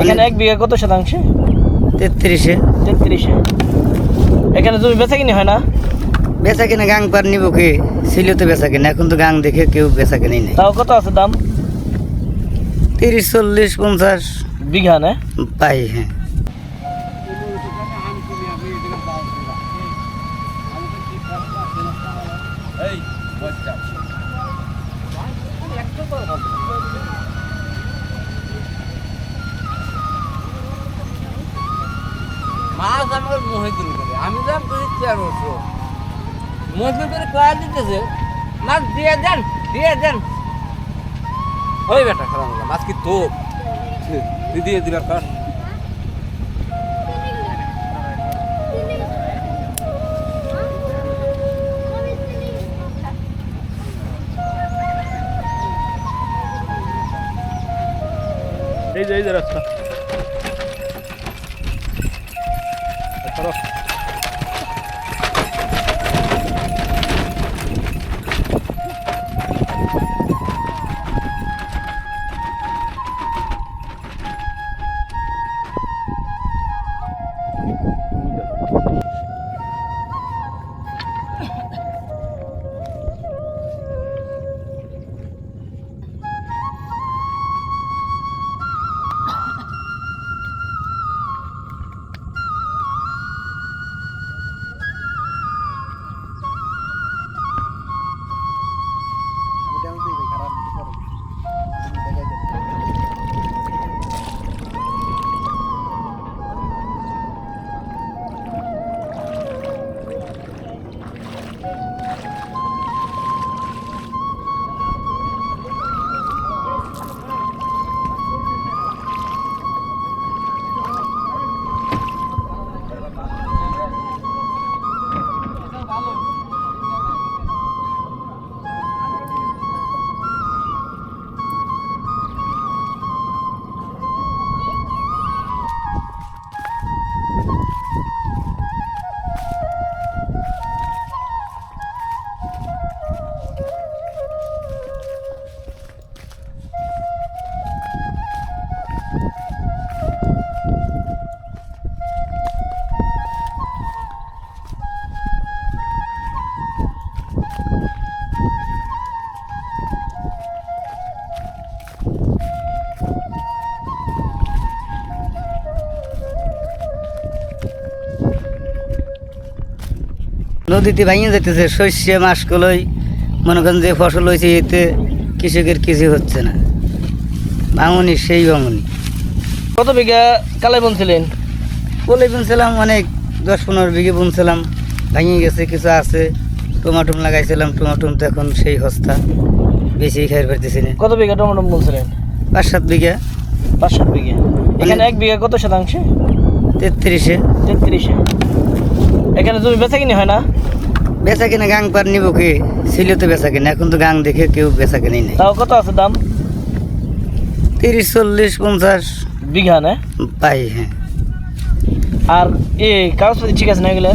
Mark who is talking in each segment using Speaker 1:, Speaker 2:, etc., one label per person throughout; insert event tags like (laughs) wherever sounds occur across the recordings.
Speaker 1: এখানে এক বিঘা কত শতাংশে?
Speaker 2: তেত্রিশে।
Speaker 1: তেত্রিশে। এখানে জমি বেচা কিনে হয় না?
Speaker 2: বেচা কিনে গাং পার নিব কি? ছিল তো বেচা কিনে এখন তো গাং দেখে কেউ বেচা কিনে নেই।
Speaker 1: তাও কত আছে দাম?
Speaker 2: তিরিশ চল্লিশ পঞ্চাশ।
Speaker 1: বিঘা না?
Speaker 2: পাই হ্যাঁ।
Speaker 3: আমাকে মহিদুল করে। আমি দাম করি চার বছর মহিদুল করে কয়া দিতেছে মাছ দিয়ে দেন দিয়ে দেন। ওই বেটা খারাপ মাছ কি তো দিয়ে দিবার কর।
Speaker 1: এই যে, এই যে
Speaker 2: নদীতে ভাঙিয়ে যেতেছে শস্যে মাসকলই মনে করেন যে ফসল হয়েছে এতে কৃষকের কিছু হচ্ছে না। ভাঙনি সেই ভাঙনি
Speaker 1: কত বিঘা কালাই বুনছিলেন
Speaker 2: কলে বুনছিলাম অনেক দশ পনেরো বিঘে বুনছিলাম ভাঙিয়ে গেছে কিছু আছে টমাটম লাগাইছিলাম টমাটম তো এখন সেই হস্তা বেশি খাই পারতেছি না।
Speaker 1: কত বিঘা টমেটো বলছিলেন?
Speaker 2: পাঁচ সাত বিঘা।
Speaker 1: পাঁচ সাত বিঘা। এখানে এক বিঘা কত শতাংশে?
Speaker 2: তেত্রিশে।
Speaker 1: তেত্রিশে। এখানে জমি বেচা কিনে হয় না?
Speaker 2: বেচা কিনা গাং পার নিব কি? ছিল তো বেচা কিনা এখন তো গাং দেখে কেউ বেচা কিনেই নেই।
Speaker 1: তাও কত আছে দাম?
Speaker 2: তিরিশ চল্লিশ পঞ্চাশ।
Speaker 1: বিঘা না?
Speaker 2: পাই হ্যাঁ।
Speaker 1: আর এ কাগজপাতি ঠিক আছে না এগুলো?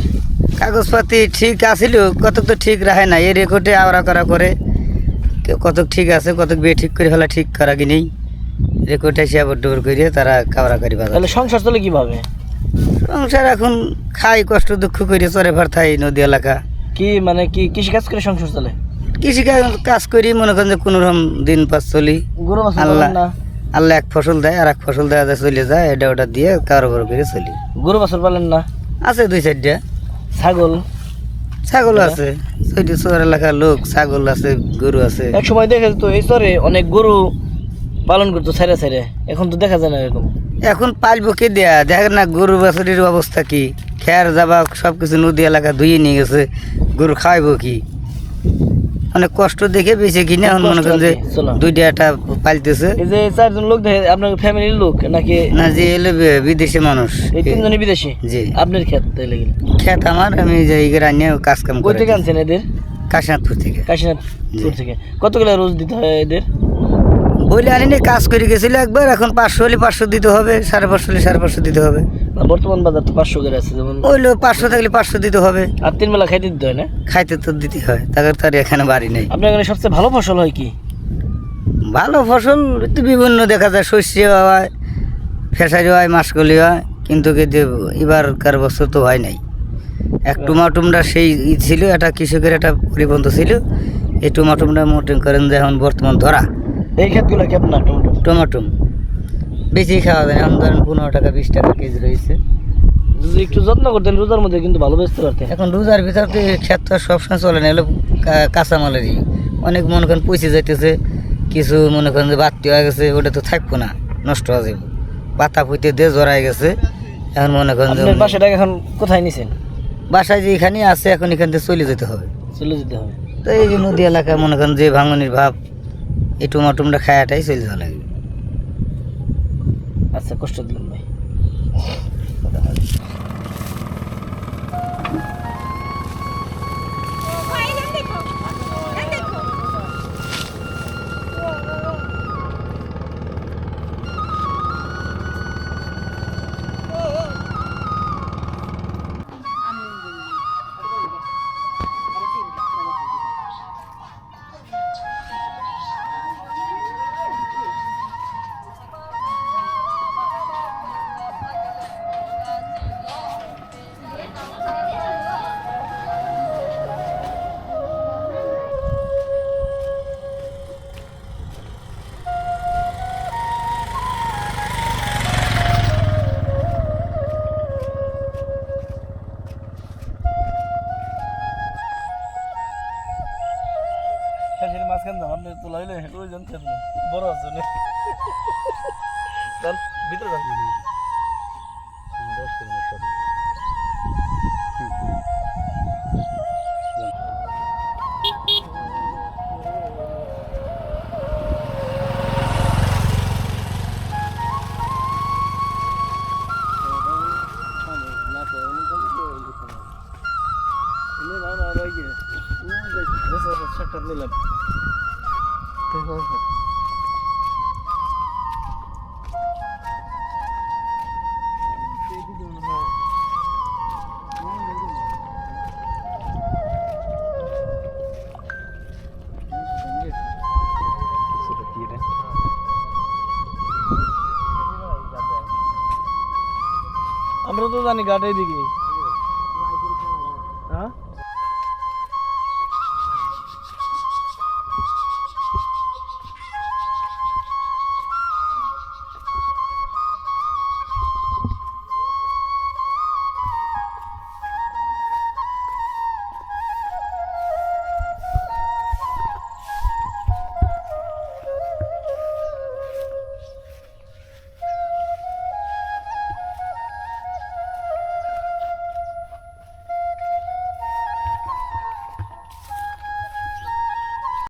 Speaker 2: কাগজপাতি ঠিক আছিল কতক তো ঠিক রাখে না এই রেকর্ডে আওড়া করা করে কতক ঠিক আছে কতক বিয়ে ঠিক করে ফেলা ঠিক করা কি নেই রেকর্ডে সে আবার ডোর করে তারা কাওড়া করি
Speaker 1: তাহলে সংসার চলে কীভাবে?
Speaker 2: সংসার এখন খাই কষ্ট দুঃখ করে চরে ভার থাই নদী এলাকা।
Speaker 1: কি মানে কি কৃষি কাজ করে সংসার চলে?
Speaker 2: কৃষি কাজ- কাজ করি মনে করেন যে কোনো রকম দিন পাস চলি। আল্লাহ আল্লাহ এক ফসল দেয় আর এক ফসল যায় চলে যায় এটা ওটা দিয়ে কারোবার করে চলি।
Speaker 1: গরু বাছর পালেন না?
Speaker 2: আছে দুই চারটা।
Speaker 1: ছাগল?
Speaker 2: ছাগল আছে। ছয়টি চর এলাকার লোক ছাগল আছে গরু আছে।
Speaker 1: এক সময় দেখে তো এই চরে অনেক গরু পালন করতো ছেড়ে ছেড়ে এখন তো দেখা যায় না এরকম।
Speaker 2: এখন পালবো কে দেয়া দেখ না গরু বাছুরির অবস্থা কি। খেয়ার যাবা সব কিছু নদী এলাকা ধুয়ে নিয়ে গেছে গরু খাওয়াইবো কি? অনেক কষ্ট দেখে বেঁচে কিনে এখন মনে করেন যে। দুইটা একটা পালতেছে।
Speaker 1: এই যে চারজন লোক দেখে আপনার ফ্যামিলির লোক নাকি?
Speaker 2: না যে এলে বিদেশি মানুষ।
Speaker 1: এই তিনজনই বিদেশি?
Speaker 2: জি।
Speaker 1: আপনার ক্ষেত তাইলে
Speaker 2: খেত আমার আমি যে এগুলো আনিয়ে কাজ কাম
Speaker 1: কই
Speaker 2: করে
Speaker 1: থেকে আনছেন এদের?
Speaker 2: কাশীনাথপুর থেকে।
Speaker 1: কাশীনাথপুর। থেকে। কতগুলো রোজ দিতে হয় এদের?
Speaker 2: বলে আনিনি কাজ করে গেছিল একবার এখন পাঁচশো হলে পাঁচশো দিতে হবে সাড়ে পাঁচশো হলে সাড়ে পাঁচশো দিতে হবে।
Speaker 1: বর্তমান বাজার তো পাঁচশো করে আছে যেমন
Speaker 2: ওইলো পাঁচশো থাকলে পাঁচশো দিতে হবে।
Speaker 1: আর তিন বেলা খাইতে দিতে হয় না?
Speaker 2: খাইতে তো দিতে হয় তাদের তো আর এখানে বাড়ি নেই।
Speaker 1: আপনার এখানে সবচেয়ে ভালো ফসল হয় কি?
Speaker 2: ভালো ফসল তো বিভিন্ন দেখা যায় শস্য হয় ফেসারি হয় মাসকলি হয় কিন্তু এবারকার বছর তো হয় নাই। এক টুমাটুমটা সেই ছিল একটা কৃষকের একটা পরিবন্ধ ছিল এই টুমাটুমটা মোটে করেন যে এখন বর্তমান ধরা।
Speaker 1: এই ক্ষেতগুলো কি আপনার টমেটো?
Speaker 2: বেশি খাওয়া যায় না। এখন ধরেন পনেরো টাকা বিশ টাকা কেজি রয়েছে।
Speaker 1: যদি একটু যত্ন করতেন রোজার মধ্যে কিন্তু ভালো বেচতে পারতেন।
Speaker 2: এখন রোজার ভিতর তো ক্ষেত তো সবসময় চলে না এগুলো কাঁচামালেরই। অনেক মনে করেন পচে যাইতেছে কিছু মনে করেন যে বাতি হয়ে গেছে ওটা তো থাকব না নষ্ট হয়ে যাবে পাতা পুঁতে দিয়ে জড়াই গেছে এখন মনে করেন যে
Speaker 1: বাসাটাকে এখন কোথায় নিছেন?
Speaker 2: বাসায় যে এখানে আছে এখন এখান থেকে চলে যেতে হবে।
Speaker 1: চলে যেতে হবে।
Speaker 2: তো এই যে নদী এলাকা মনে করেন যে ভাঙনির ভাব এই টুমাটুমটা খায়াটাই চলে যাওয়া লাগবে।
Speaker 1: আচ্ছা কষ্ট দিলাম ভাই। সেখানে মাঝখান যান নিয়ে তোলা হইলে ওই জন খেত বড় আছে নে। (laughs) যান। ভিতরে যান নিলাম আমরা তো জানি ঘাটের দিকে